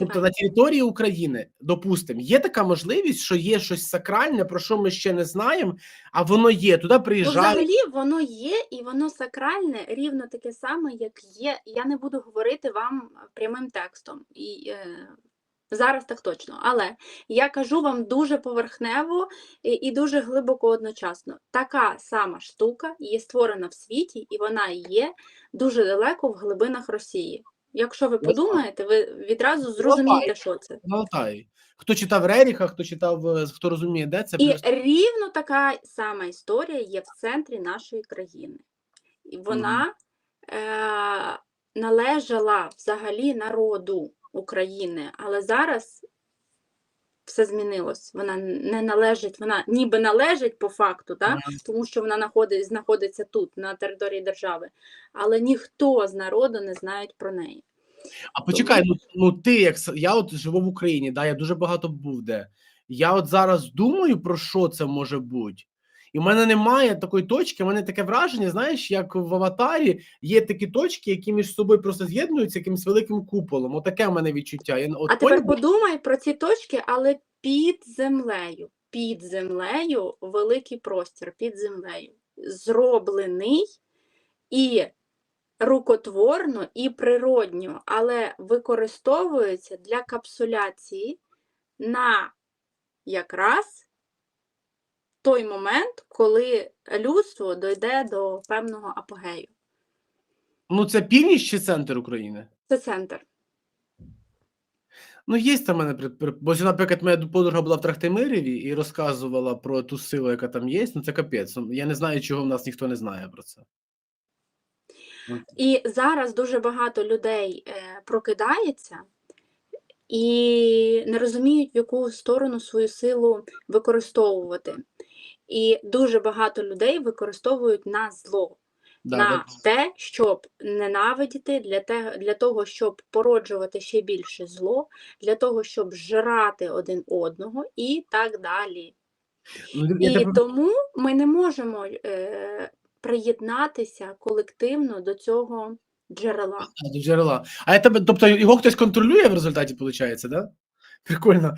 Тобто на території України, допустимо, є така можливість, що є щось сакральне, про що ми ще не знаємо, а воно є. Туди Ну, взагалі воно є, і воно сакральне рівно таке саме, як є. Я не буду говорити вам прямим текстом. І, е, зараз так точно. Але я кажу вам дуже поверхнево і, і дуже глибоко одночасно. Така сама штука є створена в світі, і вона є дуже далеко в глибинах Росії. Якщо ви подумаєте, ви відразу зрозумієте, що це. Алтаї. Хто читав Реріха, хто читав, е, хто розуміє, де це І просто... рівно така сама історія є в центрі нашої країни. І вона е, належала взагалі народу України, але зараз все змінилось. Вона не належить, вона ніби належить по факту, так? Тому що вона знаходить, знаходиться тут, на території держави, але ніхто з народу не знає про неї. А почекай, ну, ну ти як я от живу в Україні, да, я дуже багато був де. Я от зараз думаю, про що це може бути. І в мене немає такої точки, в мене таке враження, знаєш, як в аватарі є такі точки, які між собою просто з'єднуються якимось великим куполом. Отаке в мене відчуття. Я, от А тепер поняв? подумай про ці точки, але під землею. Під землею великий простір, під землею. Зроблений і рукотворно, і природньо, але використовується для капсуляції на якраз той момент, коли людство дойде до певного апогею. Ну це північ чи центр України? Це центр. Ну, є там мене бо, наприклад, моя подруга була в Трахтимиріві і розказувала про ту силу, яка там є. Ну це капець. Ну, Я не знаю, чого в нас ніхто не знає про це. І зараз дуже багато людей е, прокидається і не розуміють, в яку сторону свою силу використовувати. І дуже багато людей використовують на зло, Да, на от- те, щоб ненавидіти, для, те, для того, щоб породжувати ще більше зло, для того, щоб жрати один одного і так далі. ну, І тебе- тому ми не можемо е, приєднатися колективно до цього джерела. А, до джерела. А тебе, тобто його хтось контролює в результаті, виходить, да? Прикольно.